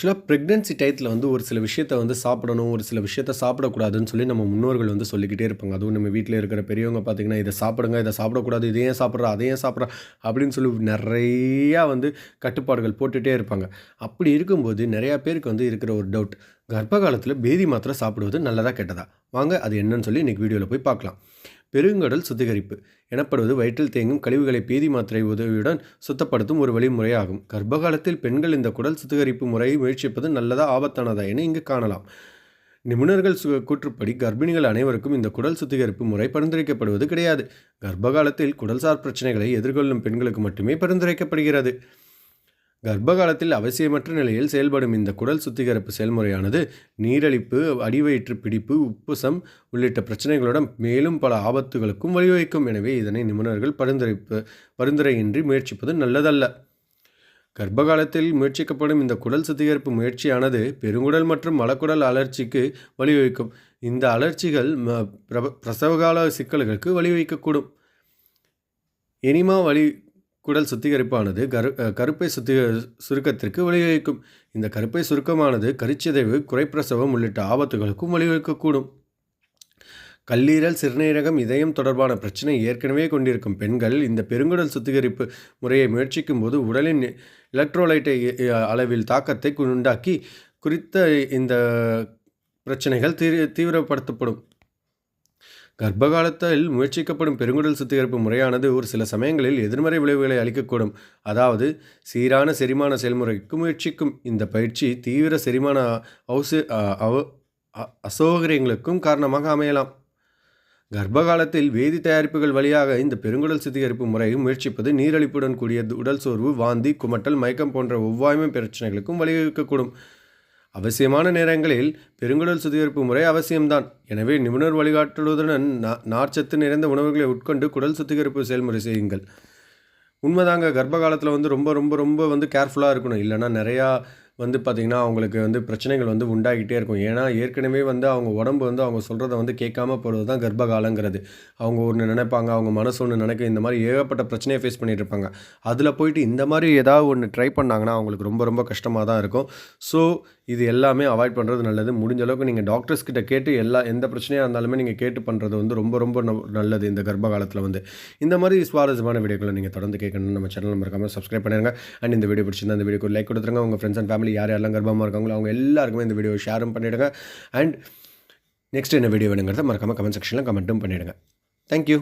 ஆக்சுவலாக ப்ரெக்னென்சி டயத்தில் வந்து ஒரு சில விஷயத்த வந்து சாப்பிடணும் ஒரு சில விஷயத்த சாப்பிடக்கூடாதுன்னு சொல்லி நம்ம முன்னோர்கள் வந்து சொல்லிக்கிட்டே இருப்பாங்க. அதுவும் நம்ம வீட்டில் இருக்கிற பெரியவங்க பார்த்திங்கன்னா இதை சாப்பிடுங்க இதை சாப்பிடக்கூடாது இதை ஏன் சாப்பிட்றா அதையும் சாப்பிட்றா? அப்படின்னு சொல்லி நிறையா வந்து கட்டுப்பாடுகள் போட்டுகிட்டே இருப்பாங்க. அப்படி இருக்கும்போது நிறையா பேருக்கு வந்து இருக்கிற ஒரு டவுட் கர்ப்ப காலத்தில் பேதி மாத்திரை சாப்பிடுவது நல்லதாக கெட்டதா? வாங்க அது என்னன்னு சொல்லி இன்றைக்கி வீடியோவில் போய் பார்க்கலாம். பெருங்கடல் சுத்திகரிப்பு. எனப்படுவது வயிற்றில் தேங்கும் கழிவுகளை பீதி மாத்திரை உதவியுடன் சுத்தப்படுத்தும் ஒரு வழிமுறையாகும். கர்ப்பகாலத்தில் பெண்கள் இந்த குடல் சுத்திகரிப்பு முறையை முயற்சிப்பது நல்லதா ஆபத்தானதா என இங்கு காணலாம். நிபுணர்கள் சு கூற்றுப்படி கர்ப்பிணிகள் அனைவருக்கும் இந்த குடல் சுத்திகரிப்பு முறை பரிந்துரைக்கப்படுவது கிடையாது. கர்ப்பகாலத்தில் குடல்சார் பிரச்சனைகளை எதிர்கொள்ளும் பெண்களுக்கு மட்டுமே பரிந்துரைக்கப்படுகிறது. கர்ப்பகாலத்தில் அவசியமற்ற நிலையில் செயல்படும் இந்த குடல் சுத்திகரிப்பு செயல்முறையானது நீரழிப்பு அடிவயிற்று பிடிப்பு உப்புசம் உள்ளிட்ட பிரச்சனைகளுடன் மேலும் பல ஆபத்துகளுக்கும் வழிவகுக்கும். எனவே இதனை நிபுணர்கள் பரிந்துரைப்பு பரிந்துரையின்றி முயற்சிப்பது நல்லதல்ல. கர்ப்பகாலத்தில் முயற்சிக்கப்படும் இந்த குடல் சுத்திகரிப்பு முயற்சியானது பெருங்குடல் மற்றும் மலக்குடல் அலர்ச்சிக்கு வழிவகுக்கும். இந்த அலர்ச்சிகள் ம- பிரப- பிரசவகால சிக்கல்களுக்கு வழிவகுக்கக்கூடும். எனிமா வழி குடல் சுத்திகரிப்பானது கரு கருப்பை சுத்தி சுருக்கத்திற்கு வழிவகுக்கும். இந்த கருப்பை சுருக்கமானது கருச்சிதைவு குறைப்பிரசவம் உள்ளிட்ட ஆபத்துகளுக்கும் வழிவகுக்கக்கூடும். கல்லீரல் சிறுநீரகம் இதயம் தொடர்பான பிரச்சனை ஏற்கனவே கொண்டிருக்கும் பெண்கள் இந்த பெருங்குடல் சுத்திகரிப்பு முறையை முயற்சிக்கும் போது உடலின் எலக்ட்ரோலைட்டை அளவில் தாக்கத்தை உண்டாக்கி குறித்த இந்த பிரச்சனைகள் தீ தீவிரப்படுத்தப்படும். கர்ப்பகாலத்தில் முயற்சிக்கப்படும் பெருங்குடல் சுத்திகரிப்பு முறையானது ஒரு சில சமயங்களில் எதிர்மறை விளைவுகளை அளிக்கக்கூடும். அதாவது சீரான செரிமான செயல்முறைக்கு முயற்சிக்கும் இந்த பயிற்சி தீவிர செரிமான அவுசு அவ- அ- அசௌகரியங்களுக்கும் காரணமாக அமையலாம். கர்ப்பகாலத்தில் வேதி தயாரிப்புகள் வழியாக இந்த பெருங்குடல் சுத்திகரிப்பு முறையை முயற்சிப்பது நீரழிப்புடன் கூடிய உடல் சோர்வு வாந்தி குமட்டல் மயக்கம் போன்ற ஒவ்வாய்மை பிரச்சனைகளுக்கும் வழிவகுக்கக்கூடும். அவசியமான நேரங்களில் பெருங்குடல் சுத்திகரிப்பு முறை அவசியம்தான். எனவே நிபுணர் வழிகாட்டுவதுடன் நார்ச்சத்து நிறைந்த உணவுகளை உட்கொண்டு குடல் சுத்திகரிப்பு செயல்முறை செய்யுங்கள். உண்மைதாங்க கர்ப்ப காலத்தில் வந்து ரொம்ப ரொம்ப ரொம்ப வந்து கேர்ஃபுல்லாக இருக்கணும். இல்லைன்னா நிறையா வந்து பார்த்திங்கன்னா அவங்களுக்கு வந்து பிரச்சனைகள் வந்து உண்டாகிட்டே இருக்கும். ஏன்னா ஏற்கனவே வந்து அவங்க உடம்பு வந்து அவங்க சொல்கிறத வந்து கேட்காம போகிறது தான் கர்ப்ப காலங்கிறது. அவங்க ஒன்று நினைப்பாங்க அவங்க மனசு ஒன்று நினைக்க இந்த மாதிரி ஏகப்பட்ட பிரச்சனையை ஃபேஸ் பண்ணிகிட்டு இருப்பாங்க. அதில் போயிட்டு இந்த மாதிரி ஏதாவது ஒன்று ட்ரை பண்ணாங்கன்னா அவங்களுக்கு ரொம்ப ரொம்ப கஷ்டமாக தான் இருக்கும். ஸோ இது எல்லாமே அவாய்ட் பண்ணுறது நல்லது. முடிஞ்ச அளவுக்கு நீங்கள் டாக்டர்ஸ் கிட்ட கேட்டு எல்லா எந்த பிரச்சனையாக இருந்தாலுமே நீங்கள் கேட்டு பண்ணுறது வந்து ரொம்ப ரொம்ப ந- நல்லது இந்த கர்ப்ப காலத்தில் வந்து. இந்த மாதிரி சுவாரஸ்யமான வீடியோக்களை நீங்கள் தொடர்ந்து கேட்கணும்னு நம்ம சேனல் மறக்காமல் சப்ஸ்கிரைப் பண்ணிடுங்க அண்ட் இந்த வீடியோ பிடிச்சிருந்தா அந்த வீடியோக்கு லைக் கொடுத்துருங்க. உங்கள் ஃப்ரெண்ட்ஸ் அண்ட் ஃபேமிலி யார் யாரெல்லாம் கர்ப்பமாக இருக்காங்களோ அவங்க எல்லாருக்குமே இந்த வீடியோ ஷேரும் பண்ணிவிடுங்க அண்ட் நெக்ஸ்ட் என்ன வீடியோ வேணுங்கிறத மறக்காமல் கமெண்ட் செக்ஷனில் கமெண்ட்டும் பண்ணிவிடுங்க தேங்க்யூ